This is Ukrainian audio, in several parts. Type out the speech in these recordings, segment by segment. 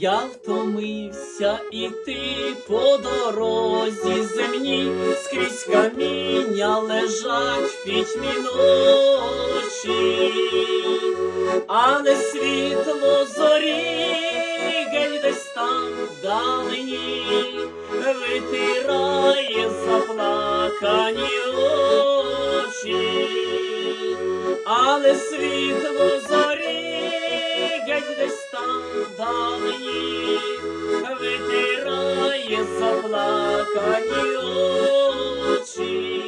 Я втомився іти по дорозі земні, скрізь каміння лежать в пітьмі ночі, але світло зорі геть десь там вдалині. Витирає заплакані очі, але світло зорі заплакані очі.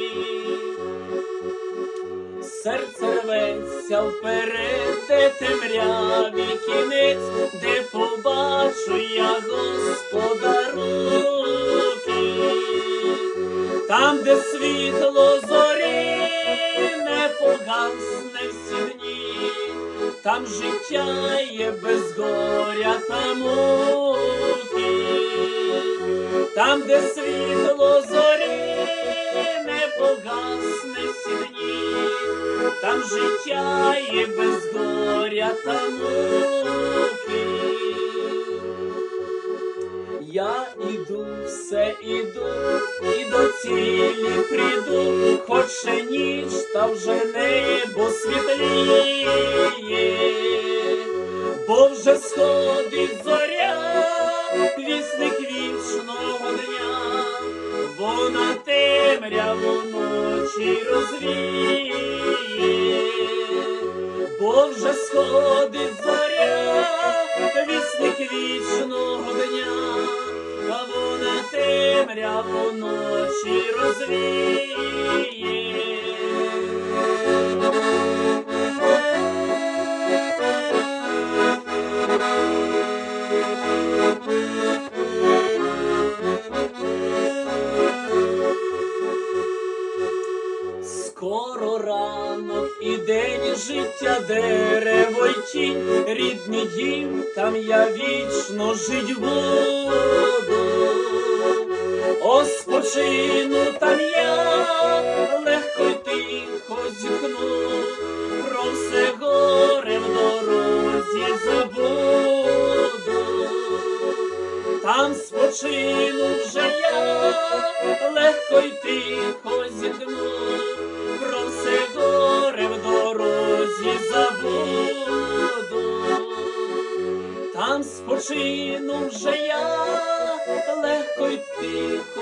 Серце рветься вперед, де темряві кінець, де побачу я Господа руки, там, де світло зорі не погасне всі дні, там життя є без горя та муки, там, де світло зорі не погасне всі дні, там життя є без горя та муки. Я іду, все іду, і до цілі прийду, хоч ніч, та вже небо світліє, бо вже сходить вона темряву ночі розвіє, бо вже сходить зоря, вісник вічного дня, а вона темряву ночі розвіє. Скоро ранок і день життя дерево й тінь, рідний дім, там я вічно жить буду. О, спочину там я легко й тихо зітхну, про все горе в дорозі забуду. Там спочину вже я легко й тихо зітхну, Там спочину вже я легко й тихо